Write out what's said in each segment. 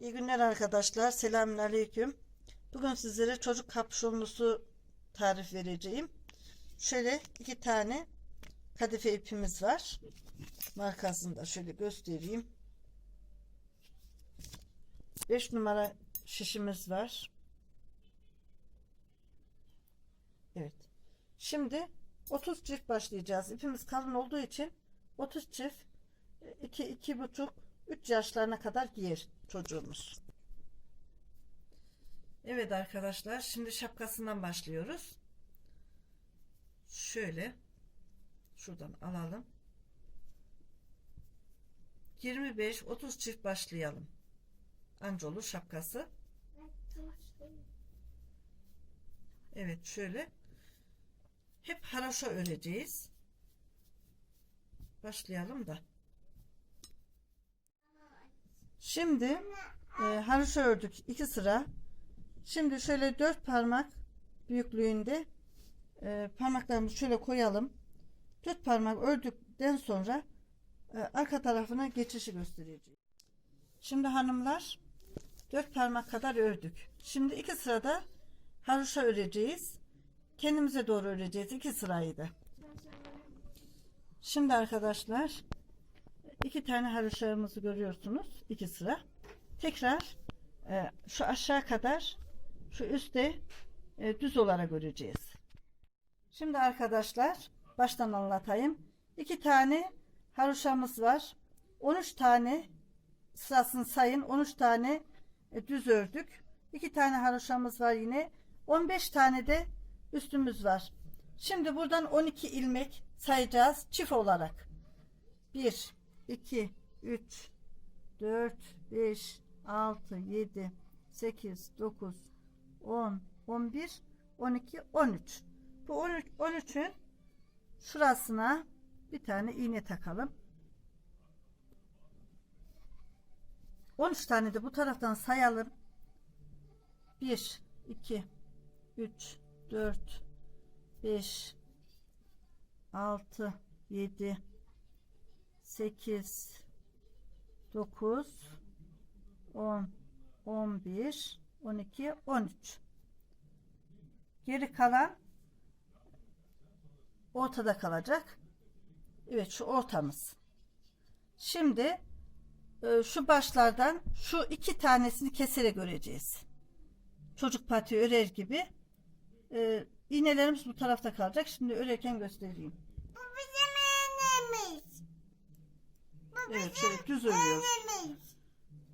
İyi günler arkadaşlar. Selamünaleyküm. Bugün sizlere çocuk kapşonlusu tarif vereceğim. Şöyle iki tane kadife ipimiz var. Markasını da şöyle göstereyim. 5 numara şişimiz var. Evet. Şimdi 30 çift başlayacağız. İpimiz kalın olduğu için 30 çift 2 iki buçuk 3 yaşlarına kadar giyer çocuğumuz. Evet arkadaşlar şimdi şapkasından başlıyoruz. Şöyle şuradan alalım. 25-30 çift başlayalım. Anca olur şapkası. Evet şöyle. Hep haraşo öreceğiz. Başlayalım da. Şimdi e, haroşa ördük iki sıra. Şimdi şöyle dört parmak büyüklüğünde e, parmaklarımızı şöyle koyalım. Dört parmak ördükten sonra e, arka tarafına geçişi göstereceğim. Şimdi hanımlar dört parmak kadar ördük. Şimdi iki sırada haroşa öreceğiz. Kendimize doğru öreceğiz iki sırayı da. Şimdi arkadaşlar iki tane haroşamızı görüyorsunuz. iki sıra. Tekrar e, şu aşağı kadar şu üstte e, düz olarak öreceğiz. Şimdi arkadaşlar baştan anlatayım. iki tane haroşamız var. 13 tane sırasını sayın. 13 tane e, düz ördük. iki tane haroşamız var yine. 15 tane de üstümüz var. Şimdi buradan 12 ilmek sayacağız çift olarak. 1 2 3 4 5 6 7 8 9 10 11 12 13 bu 13 13'ün şurasına bir tane iğne takalım. 13 tane de bu taraftan sayalım. 1 2 3 4 5 6 7 8 9 10 11 12 13 geri kalan ortada kalacak. Evet şu ortamız. Şimdi e, şu başlardan şu iki tanesini keserek öreceğiz. Çocuk pati örer gibi. E, iğnelerimiz bu tarafta kalacak. Şimdi örerken göstereyim Bu bizim annemiz. Bu Evet şöyle düz örüyoruz.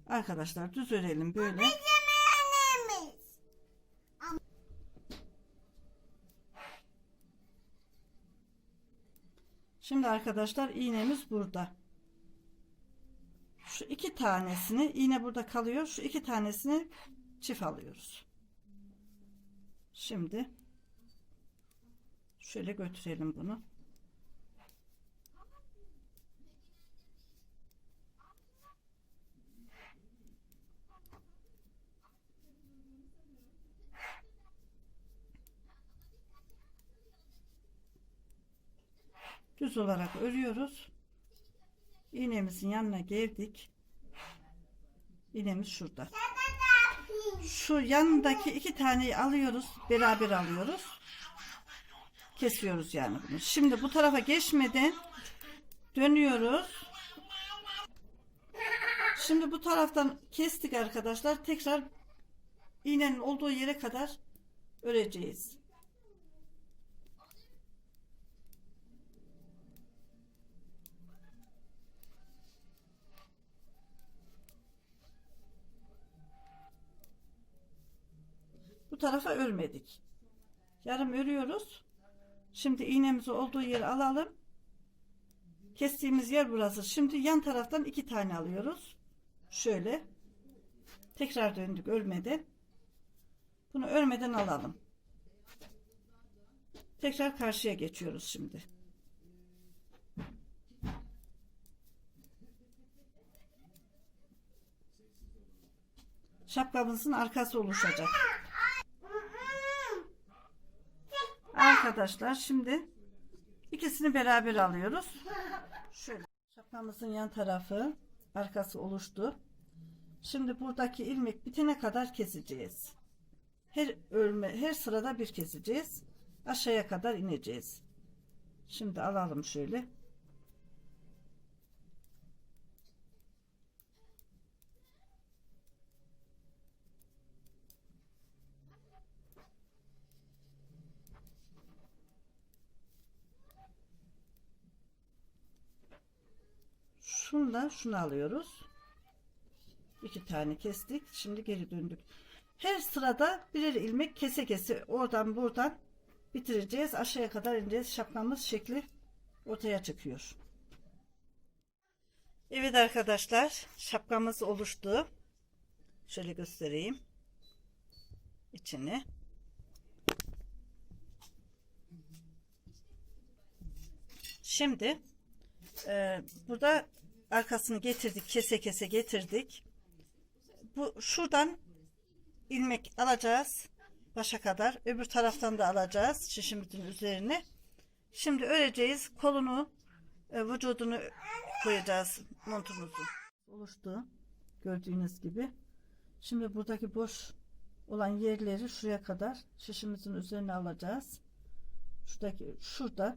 Arkadaşlar düz örelim böyle. Şimdi arkadaşlar iğnemiz burada. Şu iki tanesini iğne burada kalıyor. Şu iki tanesini çift alıyoruz. Şimdi şöyle götürelim bunu. Düz olarak örüyoruz. İğnemizin yanına geldik. İğnemiz şurada. Şu yanındaki iki taneyi alıyoruz. Beraber alıyoruz. Kesiyoruz yani bunu. Şimdi bu tarafa geçmeden dönüyoruz. Şimdi bu taraftan kestik arkadaşlar. Tekrar iğnenin olduğu yere kadar öreceğiz. Bu tarafa örmedik. Yarım örüyoruz. Şimdi iğnemizi olduğu yere alalım. Kestiğimiz yer burası. Şimdi yan taraftan iki tane alıyoruz. Şöyle. Tekrar döndük örmeden. Bunu örmeden alalım. Tekrar karşıya geçiyoruz şimdi. Şapkamızın arkası oluşacak. Arkadaşlar şimdi ikisini beraber alıyoruz. Şöyle şapkamızın yan tarafı arkası oluştu. Şimdi buradaki ilmek bitene kadar keseceğiz. Her örme, her sırada bir keseceğiz. Aşağıya kadar ineceğiz. Şimdi alalım şöyle. Şundan şunu alıyoruz. İki tane kestik. Şimdi geri döndük. Her sırada birer ilmek kese kese oradan buradan bitireceğiz. Aşağıya kadar ineceğiz. Şapkamız şekli ortaya çıkıyor. Evet arkadaşlar şapkamız oluştu. Şöyle göstereyim. içini. Şimdi e, burada arkasını getirdik. Kese kese getirdik. Bu şuradan ilmek alacağız başa kadar. Öbür taraftan da alacağız şişimizin üzerine. Şimdi öreceğiz. Kolunu, e, vücudunu koyacağız montumuzu. Oluştu. Gördüğünüz gibi. Şimdi buradaki boş olan yerleri şuraya kadar şişimizin üzerine alacağız. Şuradaki şurada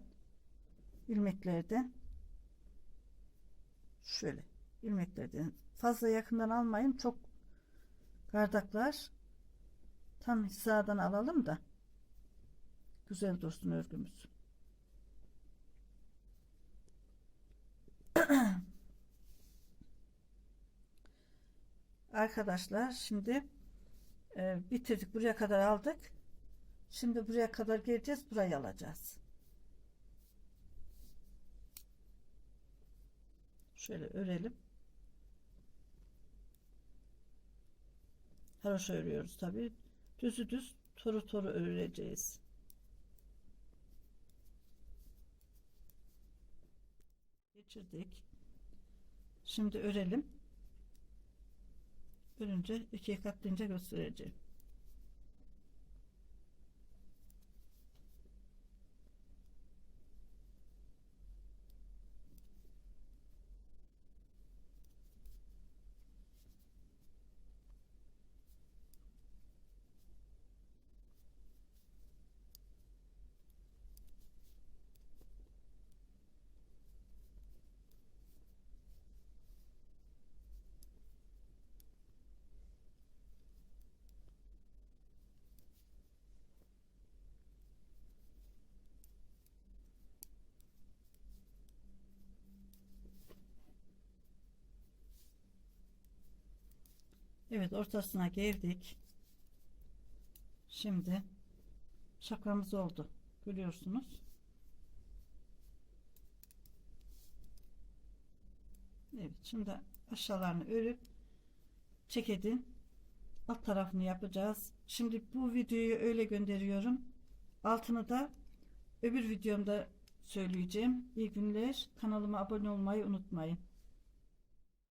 ilmeklerden şöyle ilmeklerden fazla yakından almayın. Çok Bardaklar tam hizadan alalım da güzel dursun örgümüz. Arkadaşlar şimdi e, bitirdik. Buraya kadar aldık. Şimdi buraya kadar geleceğiz. Burayı alacağız. Şöyle örelim. Haroşa örüyoruz tabi. Düzü düz toru toru öreceğiz. Geçirdik. Şimdi örelim. Örünce ikiye katlayınca göstereceğim. Evet ortasına geldik. Şimdi şapkamız oldu. Görüyorsunuz. Evet şimdi aşağılarını örüp çekedin alt tarafını yapacağız. Şimdi bu videoyu öyle gönderiyorum. Altını da öbür videomda söyleyeceğim. İyi günler. Kanalıma abone olmayı unutmayın.